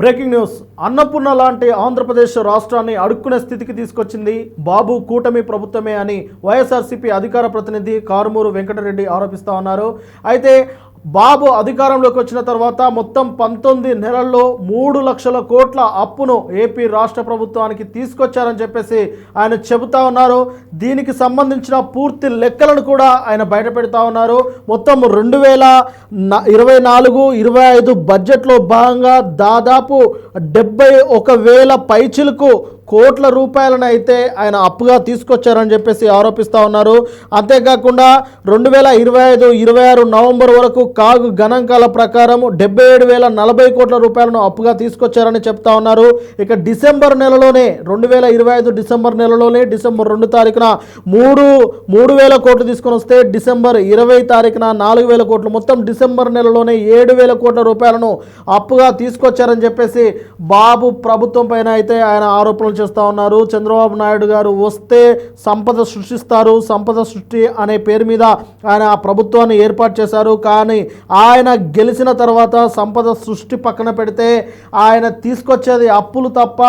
Breaking news. Annapurna లాంటి ఆంధ్రప్రదేశ్ రాష్ట్రాన్ని అడుక్కునే స్థితికి తీసుకొచ్చింది బాబు కూటమి ప్రభుత్వమే అని వైఎస్ఆర్సీపీ అధికార ప్రతినిధి కారుమూరు వెంకటరెడ్డి ఆరోపిస్తా ఉన్నారు. అయితే బాబు అధికారంలోకి వచ్చిన తర్వాత మొత్తం పంతొమ్మిది నెలల్లో మూడు లక్షల కోట్ల అప్పును ఏపీ రాష్ట్ర ప్రభుత్వానికి తీసుకొచ్చారని చెప్పేసి ఆయన చెబుతా ఉన్నారు. దీనికి సంబంధించిన పూర్తి లెక్కలను కూడా ఆయన బయట పెడతా ఉన్నారు. మొత్తం రెండు వేల ఇరవై నాలుగు ఇరవై ఐదు బడ్జెట్లో భాగంగా దాదాపు డెబ్బై ఒక వేల పైచిలకు కోట్ల రూపాయలను అయితే ఆయన అప్పుగా తీసుకొచ్చారని చెప్పేసి ఆరోపిస్తూ ఉన్నారు. అంతేకాకుండా రెండు వేల ఇరవై ఐదు ఇరవై ఆరు నవంబర్ వరకు కాగు గణాంకాల ప్రకారం డెబ్బై ఏడు వేల నలభై కోట్ల రూపాయలను అప్పుగా తీసుకొచ్చారని చెప్తా ఉన్నారు. ఇక డిసెంబర్ నెలలోనే రెండు వేల ఇరవై ఐదు డిసెంబర్ నెలలోనే డిసెంబర్ రెండు తారీఖున మూడు మూడు వేల కోట్లు తీసుకొని వస్తే డిసెంబర్ ఇరవై తారీఖున నాలుగు వేల కోట్లు. మొత్తం డిసెంబర్ నెలలోనే ఏడు వేల కోట్ల రూపాయలను అప్పుగా తీసుకొచ్చారని చెప్పేసి బాబు ప్రభుత్వం పైన అయితే ఆయన ఆరోపణలు చేస్తూ ఉన్నారు. చంద్రబాబు నాయుడు గారు వస్తే సంపద సృష్టిస్తారు. సంపద సృష్టి అనే పేరు మీద ఆయన ఆ ప్రభుత్వాన్ని ఏర్పాటు చేశారు. కానీ ఆయన గెలిచిన తర్వాత సంపద సృష్టి పక్కన పెడితే ఆయన తీసుకొచ్చేది అప్పులు తప్ప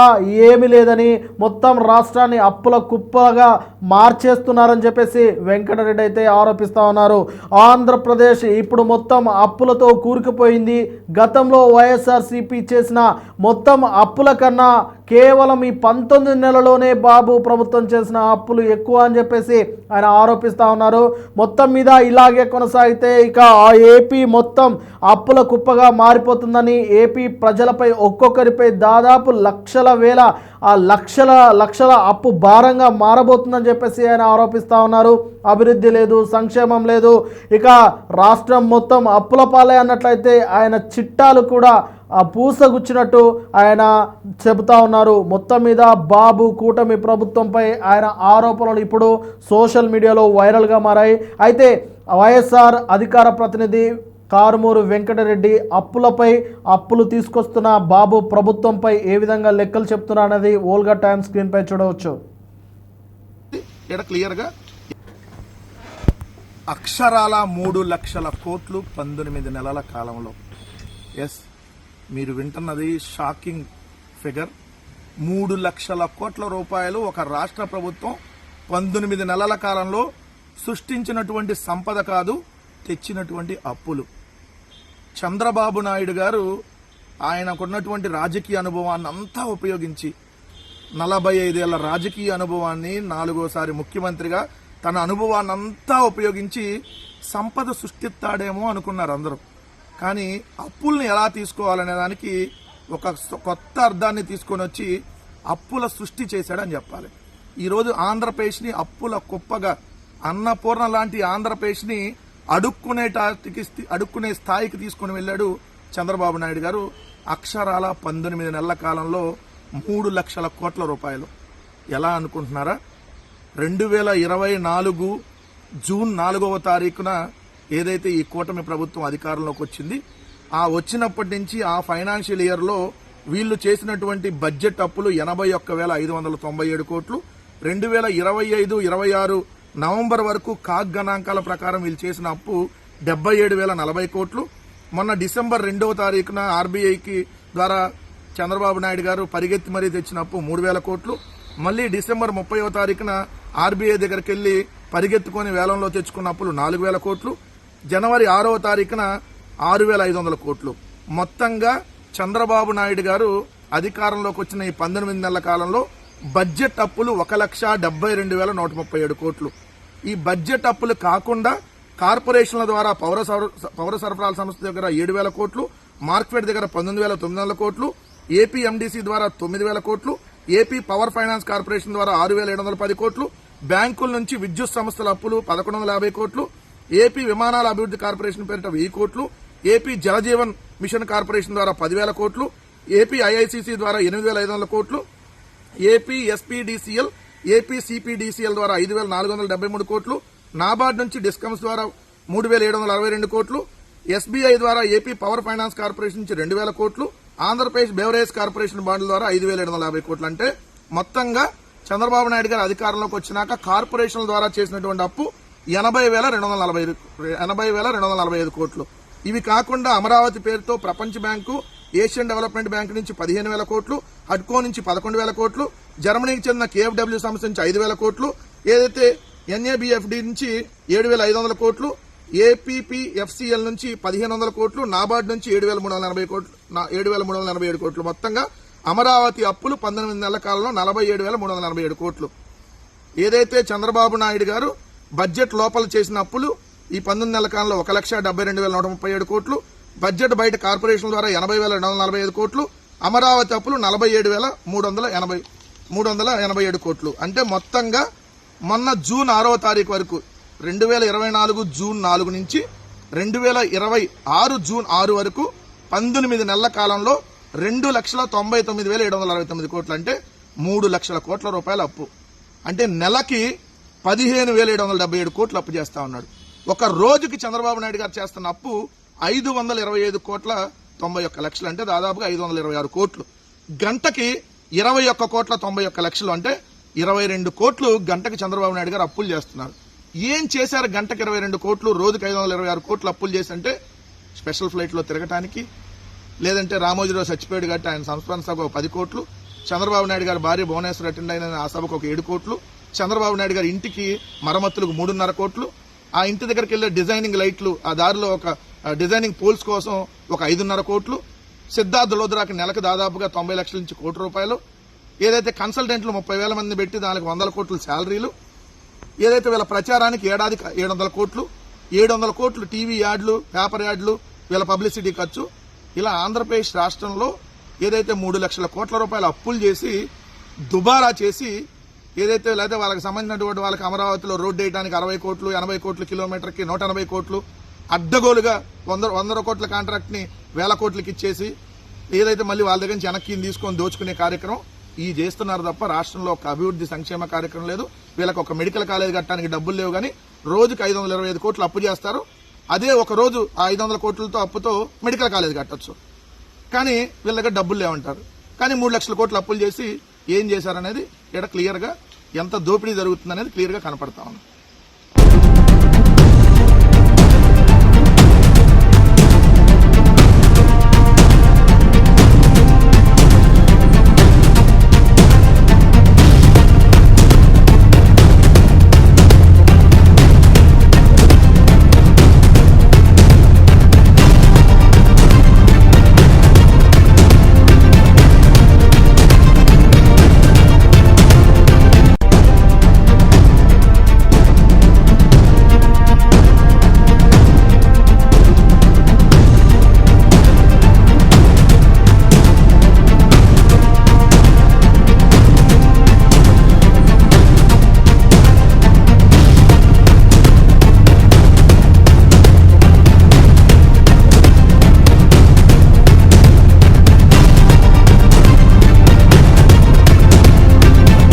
ఏమీ లేదని మొత్తం రాష్ట్రాన్ని అప్పుల కుప్పగా మార్చేస్తున్నారని చెప్పేసి వెంకటరెడ్డి అయితే ఆరోపిస్తా ఉన్నారు. ఆంధ్రప్రదేశ్ ఇప్పుడు మొత్తం అప్పులతో కూరుకుపోయింది. గతంలో వైఎస్ఆర్సీపీ చేసిన మొత్తం అప్పుల కన్నా కేవలం ఈ పంతొమ్మిది నెలలోనే బాబు ప్రభుత్వం చేసిన అప్పులు ఎక్కువ అని చెప్పేసి ఆయన ఆరోపిస్తూ ఉన్నారు. మొత్తం మీద ఇలాగే కొనసాగితే ఇక ఆ ఏపీ మొత్తం అప్పుల కుప్పగా మారిపోతుందని ఏపీ ప్రజలపై ఒక్కొక్కరిపై దాదాపు లక్షల వేల ఆ లక్షల లక్షల అప్పు భారంగా మారబోతుందని చెప్పేసి ఆయన ఆరోపిస్తూ ఉన్నారు. అభివృద్ధి లేదు సంక్షేమం లేదు. ఇక రాష్ట్రం మొత్తం అప్పుల పాలే అన్నట్లయితే ఆయన చిట్టాలు కూడా పూసగుచ్చినట్టు ఆయన చెబుతా ఉన్నారు. మొత్తం మీద బాబు కూటమి ప్రభుత్వంపై ఆయన ఆరోపణలు ఇప్పుడు సోషల్ మీడియాలో వైరల్గా మారాయి. అయితే వైఎస్ఆర్ అధికార ప్రతినిధి కారుమూరు వెంకటరెడ్డి అప్పులపై అప్పులు తీసుకొస్తున్న బాబు ప్రభుత్వంపై ఏ విధంగా లెక్కలు చెప్తున్నా అనేది ఓల్గా టైమ్ స్క్రీన్పై చూడవచ్చు. ఇక్కడ క్లియర్గా అక్షరాల మూడు లక్షల కోట్లు పంతొమ్మిది నెలల కాలంలో. ఎస్. మీరు వింటున్నది షాకింగ్ ఫిగర్. మూడు లక్షల కోట్ల రూపాయలు ఒక రాష్ట్ర ప్రభుత్వం పంతొమ్మిది నెలల కాలంలో సృష్టించినటువంటి సంపద కాదు తెచ్చినటువంటి అప్పులు. చంద్రబాబు నాయుడు గారు ఆయనకున్నటువంటి రాజకీయ అనుభవాన్ని అంతా ఉపయోగించి నలభై ఐదేళ్ళ రాజకీయ అనుభవాన్ని నాలుగోసారి ముఖ్యమంత్రిగా తన అనుభవాన్ని అంతా ఉపయోగించి సంపద సృష్టిస్తాడేమో అనుకున్నారు అందరూ కానీ అప్పుల్ని ఎలా తీసుకోవాలనే దానికి ఒక కొత్త అర్థాన్ని తీసుకొని వచ్చి అప్పుల సృష్టి చేశాడని చెప్పాలి. ఈరోజు ఆంధ్రప్రదేశ్ని అప్పుల కుప్పగా అన్నపూర్ణ లాంటి ఆంధ్రప్రదేశ్ని అడుక్కునేటాటికి స్థి- అడుక్కునే స్థాయికి తీసుకొని వెళ్ళాడు చంద్రబాబు నాయుడు గారు అక్షరాల పంతొమ్మిది నెలల కాలంలో మూడు లక్షల కోట్ల రూపాయలు. ఎలా అనుకుంటున్నారా? రెండు వేల ఇరవై నాలుగు జూన్ నాలుగవ తారీఖున ఏదైతే ఈ కూటమి ప్రభుత్వం అధికారంలోకి వచ్చింది ఆ వచ్చినప్పటి నుంచి ఆ ఫైనాన్షియల్ ఇయర్లో వీళ్ళు చేసినటువంటి బడ్జెట్ అప్పులు ఎనభై ఒక్క వేల ఐదు వందల తొంభై ఏడు కోట్లు రెండు వేల ఇరవై ఐదు ఇరవై ఆరు నవంబర్ వరకు కాగ్ గణాంకాల ప్రకారం వీళ్ళు చేసిన అప్పు డెబ్బై ఏడు వేల నలభై కోట్లు. మొన్న డిసెంబర్ రెండవ తారీఖున ఆర్బీఐకి ద్వారా చంద్రబాబు నాయుడు గారు పరిగెత్తి మరీ తెచ్చిన అప్పు మూడు వేల కోట్లు. మళ్ళీ డిసెంబర్ ముప్పైవ తారీఖున ఆర్బీఐ దగ్గరికి వెళ్ళి పరిగెత్తుకొని వేలంలో తెచ్చుకున్న అప్పులు నాలుగు వేల కోట్లు. జనవరి ఆరవ తారీఖున ఆరు వేల ఐదు వందల కోట్లు. మొత్తంగా చంద్రబాబు నాయుడు గారు అధికారంలోకి వచ్చిన ఈ పంతొమ్మిది నెలల కాలంలో బడ్జెట్ అప్పులు ఒక లక్ష డెబ్బై రెండు వేల నూట ముప్పై ఏడు కోట్లు. ఈ బడ్జెట్ అప్పులు కాకుండా కార్పొరేషన్ల ద్వారా పౌర సర- పౌర సరఫరాల సంస్థ దగ్గర ఏడు వేల కోట్లు మార్క్ఫెడ్ దగ్గర పంతొమ్మిది వేల తొమ్మిది వందల కోట్లు ఏపీ ఎండీసీ ద్వారా తొమ్మిది వేల కోట్లు ఏపీ పవర్ ఫైనాన్స్ కార్పొరేషన్ ద్వారా ఆరు వేల ఏడు వందల పది కోట్లు బ్యాంకుల నుంచి విద్యుత్ సంస్థల అప్పులు పదకొండు వందల యాభై కోట్లు ఏపీ విమానాల అభివృద్ధి కార్పొరేషన్ పేరిట వెయ్యి కోట్లు ఏపీ జలజీవన్ మిషన్ కార్పొరేషన్ ద్వారా పదివేల కోట్లు ఏపీ ఐఐసిసి ద్వారా ఎనిమిది వేల ఐదు వందల కోట్లు ఏపీ ఎస్పీడీసీఎల్ ఏపీ సిపిడిసిఎల్ ద్వారా ఐదు వేల నాలుగు వందల డెబ్బై మూడు కోట్లు నాబార్డ్ నుంచి డిస్కమ్స్ ద్వారా మూడు వేల ఏడు వందల అరవై రెండు కోట్లు ఎస్బీఐ ద్వారా ఏపీ పవర్ ఫైనాన్స్ కార్పొరేషన్ నుంచి రెండు వేల కోట్లు ఆంధ్రప్రదేశ్ బెవరేజ్ కార్పొరేషన్ బాండ్ల ద్వారా ఐదు వేల ఏడు వందల యాభై కోట్లు. అంటే మొత్తంగా చంద్రబాబు నాయుడు గారు అధికారంలోకి వచ్చినాక కార్పొరేషన్ల ద్వారా చేసినటువంటి అప్పు ఎనభై వేల రెండు వందల నలభై ఐదు ఎనభై వేల రెండు వందల నలభై ఐదు కోట్లు. ఇవి కాకుండా అమరావతి పేరుతో ప్రపంచ బ్యాంకు ఏషియన్ డెవలప్మెంట్ బ్యాంక్ నుంచి పదిహేను వేల కోట్లు హడ్కో నుంచి పదకొండు వేల కోట్లు జర్మనీకి చెందిన కేఎఫ్డబ్ల్యూ సంస్థ నుంచి ఐదు వేల కోట్లు ఏదైతే ఎన్ఏబిఎఫ్డి నుంచి ఏడు వేల ఐదు వందల కోట్లు ఏపీపీఎఫ్సిఎల్ నుంచి పదిహేను వందల కోట్లు నాబార్డ్ నుంచి ఏడు వేల మూడు వందల ఎనభై కోట్లు ఏడు వేల మూడు వందల ఎనభై ఏడు కోట్లు మొత్తంగా అమరావతి అప్పులు పంతొమ్మిది నెలల కాలంలో నలభై ఏడు వేల మూడు వందల ఎనభై ఏడు కోట్లు. ఏదైతే చంద్రబాబు నాయుడు గారు బడ్జెట్ లోపల చేసిన అప్పులు ఈ పంతొమ్మిది నెలల కాలంలో ఒక లక్ష డెబ్బై రెండు వేల నూట ముప్పై ఏడు కోట్లు. బడ్జెట్ బయట కార్పొరేషన్ ద్వారా ఎనభై వేల రెండు వందల నలభై ఐదు కోట్లు. అమరావతి అప్పులు నలభై ఏడు వేల మూడు వందల ఎనభై మూడు వందల ఎనభై ఏడు కోట్లు. అంటే మొత్తంగా మొన్న జూన్ ఆరవ తారీఖు వరకు రెండు వేల ఇరవై నాలుగు జూన్ నాలుగు నుంచి రెండు వేల ఇరవై ఆరు జూన్ ఆరు వరకు పంతొమ్మిది నెలల కాలంలో రెండు లక్షల తొంభై తొమ్మిది వేల ఏడు వందల అరవై తొమ్మిది కోట్లు. అంటే మూడు లక్షల కోట్ల రూపాయల అప్పు. అంటే నెలకి పదిహేను వేల ఏడు వందల డెబ్బై ఏడు కోట్లు అప్పు చేస్తా ఉన్నాడు. ఒక రోజుకి చంద్రబాబు నాయుడు గారు చేస్తున్న అప్పు ఐదు వందల ఇరవై ఐదు కోట్ల తొంభై ఒక్క లక్షలు. అంటే దాదాపుగా ఐదు వందల ఇరవై ఆరు కోట్లు. గంటకి ఇరవై ఒక్క కోట్ల తొంభై ఒక్క లక్షలు అంటే ఇరవై రెండు కోట్లు గంటకి చంద్రబాబు నాయుడు గారు అప్పులు చేస్తున్నారు. ఏం చేశారు గంటకి ఇరవై రెండు కోట్లు రోజుకి ఐదు వందల ఇరవై ఆరు కోట్లు అప్పులు చేసి అంటే స్పెషల్ ఫ్లైట్లో తిరగటానికి? లేదంటే రామోజీరావు చచ్చిపోయాడు కాబట్టి ఆయన సంస్మరణ సభ ఒక పది కోట్లు. చంద్రబాబు నాయుడు గారి భార్య భువనేశ్వర్ అటెండ్ అయిన ఆ సభకు ఒక ఏడు కోట్లు. చంద్రబాబు నాయుడు గారి ఇంటికి మరమ్మతులకు మూడున్నర కోట్లు ఆ ఇంటి దగ్గరికి వెళ్ళే డిజైనింగ్ లైట్లు ఆ దారిలో ఒక డిజైనింగ్ పోల్స్ కోసం ఒక ఐదున్నర కోట్లు సిద్ధార్థ లోద్రాకి నెలకు దాదాపుగా తొంభై లక్షల నుంచి కోటి రూపాయలు ఏదైతే కన్సల్టెంట్లు ముప్పై వేల మంది పెట్టి దానికి వందల కోట్ల శాలరీలు ఏదైతే వీళ్ళ ప్రచారానికి ఏడాదికి ఏడు వందల కోట్లు ఏడు వందల కోట్లు టీవీ యాడ్లు పేపర్ యాడ్లు వీళ్ళ పబ్లిసిటీ ఖర్చు ఇలా ఆంధ్రప్రదేశ్ రాష్ట్రంలో ఏదైతే మూడు లక్షల కోట్ల రూపాయలు అప్పులు చేసి దుబారా చేసి ఏదైతే లేదా వాళ్ళకి సంబంధించినటువంటి వాళ్ళకి అమరావతిలో రోడ్డు వేయడానికి అరవై కోట్లు ఎనభై కోట్లు కిలోమీటర్కి నూట ఎనభై కోట్లు అడ్డగోలుగా వంద వందల కోట్ల కాంట్రాక్ట్ని వేల కోట్లకి ఇచ్చేసి ఏదైతే మళ్ళీ వాళ్ళ దగ్గర నుంచి వెనక్కి తీసుకొని దోచుకునే కార్యక్రమం ఈ చేస్తున్నారు తప్ప రాష్ట్రంలో ఒక అభివృద్ధి సంక్షేమ కార్యక్రమం లేదు. వీళ్ళకి ఒక మెడికల్ కాలేజ్ కట్టడానికి డబ్బులు లేవు కానీ రోజుకి ఐదు వందల ఇరవై ఐదు కోట్లు అప్పు చేస్తారు. అదే ఒక రోజు ఆ ఐదు వందల కోట్లతో అప్పుతో మెడికల్ కాలేజ్ కట్టొచ్చు. కానీ వీళ్ళ దగ్గర డబ్బులు లేవంటారు. కానీ మూడు లక్షల కోట్లు అప్పులు చేసి ఏం చేశారనేది ఇక్కడ క్లియర్గా ఎంత దోపిడీ జరుగుతుందనేది క్లియర్గా కనపడతా ఉంది.